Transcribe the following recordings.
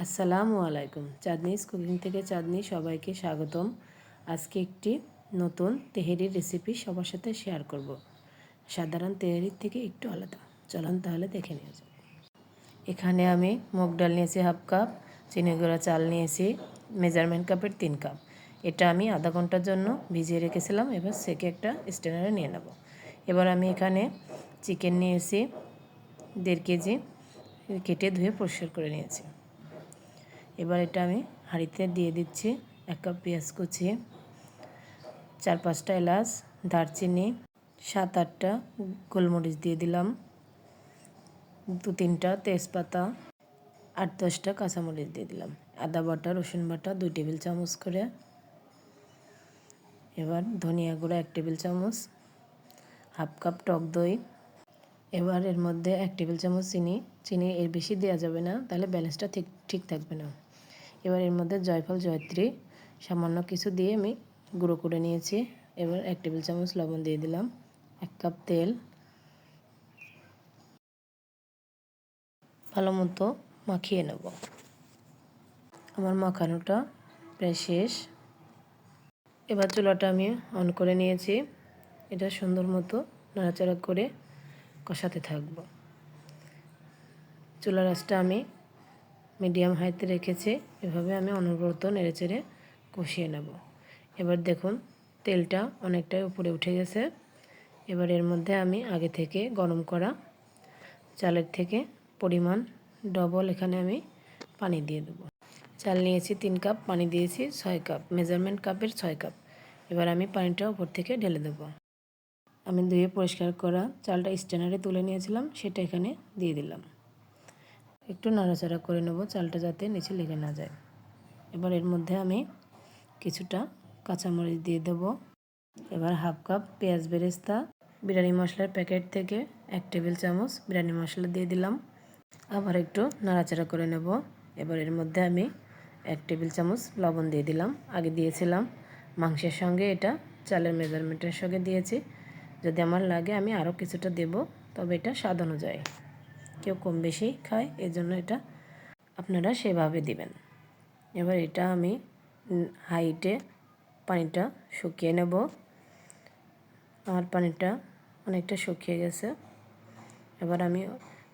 আসসালামু আলাইকুম। চাঁদনিস কুকিং থেকে চাঁদনি সবাইকে স্বাগতম। আজকে একটি নতুন তেহেরির রেসিপি সবার সাথে শেয়ার করব। সাধারণ তেহেরির থেকে একটু আলাদা। চলুন তাহলে দেখে নিয়ে যাক। এখানে আমি মুগ ডাল নিয়েছি হাফ কাপ, চিনি গুঁড়া চাল নিয়েছি, মেজারমেন্ট কাপের তিন কাপ। এটা আমি আধা ঘণ্টার জন্য ভিজিয়ে রেখেছিলাম। এবার সেকে একটা স্ট্যান্ডারে নিয়ে নেব। এবার আমি এখানে চিকেন নিয়েছি, দেড় কেজি, কেটে ধুয়ে পরিষ্কার করে নিয়েছি। এবার এটা আমি হাঁড়িতে দিয়ে দিচ্ছি এক কাপ পেঁয়াজ কুচি, চার পাঁচটা এলাচ, দারচিনি, সাত আটটা গোলমরিচ দিয়ে দিলাম, দু তিনটা তেজপাতা, আট দশটা কাঁচামরিচ দিয়ে দিলাম, আদা বাটা, রসুন বাটা, দুই টেবিল চামচ করে। এবার ধনিয়া গুঁড়া এক টেবিল চামচ, হাফ কাপ টক দই, এবার এর মধ্যে এক টেবিল চামচ চিনি চিনি এর বেশি দেওয়া যাবে না, তাহলে ব্যালেন্সটা ঠিক ঠিক থাকবে না। এবার এর মধ্যে জয়ফল, জয়ত্রী, সামান্য কিছু দিয়ে আমি গুঁড়ো করে নিয়েছি। এবার এক টেবিল চামচ লবণ দিয়ে দিলাম, এক কাপ তেল। ভালো মতো মাখিয়ে নেব। আমার মাখানোটা প্রায় শেষ। এবার চুলাটা আমি অন করে নিয়েছি। এটা সুন্দর মতো নাড়াচাড়া করে কষাতে থাকব। চুলার রাসটা আমি মিডিয়াম হাইতে রেখেছি, এভাবে আমি অনবরত নেড়েচেড়ে কষিয়ে নেব। এবার দেখুন, তেলটা অনেকটাই উপরে উঠে গেছে। এবার এর মধ্যে আমি আগে থেকে গরম করা চালের থেকে পরিমাণ ডবল এখানে আমি পানি দিয়ে দেবো। চাল নিয়েছি তিন কাপ, পানি দিয়েছি ছয় কাপ, মেজারমেন্ট কাপের ছয় কাপ। এবার আমি পানিটা উপর থেকে ঢেলে দেবো। আমি ধুয়ে পরিষ্কার করা চালটা স্ট্যান্ডারে তুলে নিয়েছিলাম, সেটা এখানে দিয়ে দিলাম। একটু নাড়াচাড়া করে নেব, চালটা যাতে নিচে লেগে না যায়। এবার এর মধ্যে আমি কিছুটা কাঁচামরিচ দিয়ে দেবো। এবার হাফ কাপ পেঁয়াজ বেরেস্তা, বিরিয়ানি মশলার প্যাকেট থেকে এক টেবিল চামচ বিরিয়ানি মশলা দিয়ে দিলাম। আবার একটু নাড়াচাড়া করে নেব। এবার এর মধ্যে আমি এক টেবিল চামচ লবণ দিয়ে দিলাম। আগে দিয়েছিলাম মাংসের সঙ্গে, এটা চালের মেজারমেন্টের সঙ্গে দিয়েছি। যদি আমার লাগে আমি আরও কিছুটা দেব, তবে এটা স্বাদ অনুযায়ী। কেউ কম বেশি খায়, এজন্য এটা আপনারা সেভাবে দিবেন। এবার এটা আমি হাইটে পানিটা শুকিয়ে নেব। আমার পানিটা অনেকটা শুকিয়ে গেছে। এবার আমি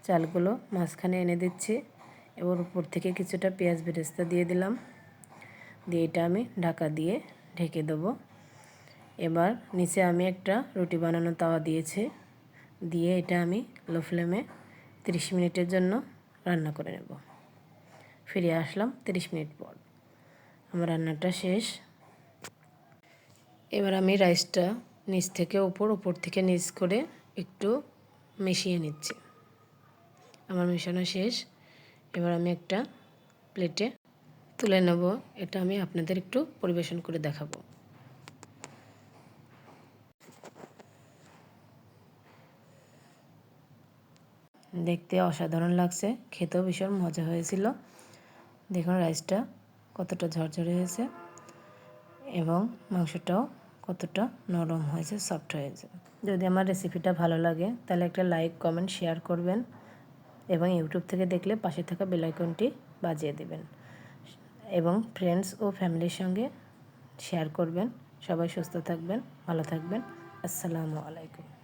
চালগুলো মাঝখানে এনে দিচ্ছি। এবার উপর থেকে কিছুটা পেঁয়াজ বেরেস্তা দিয়ে দিলাম। দিয়ে এটা আমি ঢাকা দিয়ে ঢেকে দেবো। এবার নিচে আমি একটা রুটি বানানো তাওয়া দিয়েছি। দিয়ে এটা আমি লো ফ্লেমে তিরিশ মিনিটের জন্য রান্না করে নেব। ফিরে আসলাম তিরিশ মিনিট পর। আমার রান্নাটা শেষ। এবার আমি রাইসটা নিচ থেকে ওপর ওপর থেকে নিচ করে একটু মিশিয়ে নিচ্ছি। আমার মেশানো শেষ। এবার আমি একটা প্লেটে তুলে নেব। এটা আমি আপনাদের একটু পরিবেশন করে দেখাবো। দেখতে অসাধারণ লাগছে। খেতেও ভীষণ মজা হয়েছিল। দেখুন রাইসটা কতটা ঝরঝরে হয়েছে এবং মাংসটাও কতটা নরম হয়েছে সফট হয়েছে। যদি আমার রেসিপিটা ভালো লাগে, তাহলে একটা লাইক কমেন্ট শেয়ার করবেন এবং ইউটিউব থেকে দেখলে পাশে থাকা বেলাইকনটি বাজিয়ে দেবেন। এবং ফ্রেন্ডস ও ফ্যামিলির সঙ্গে শেয়ার করবেন। সবাই সুস্থ থাকবেন, ভালো থাকবেন। আসসালামু আলাইকুম।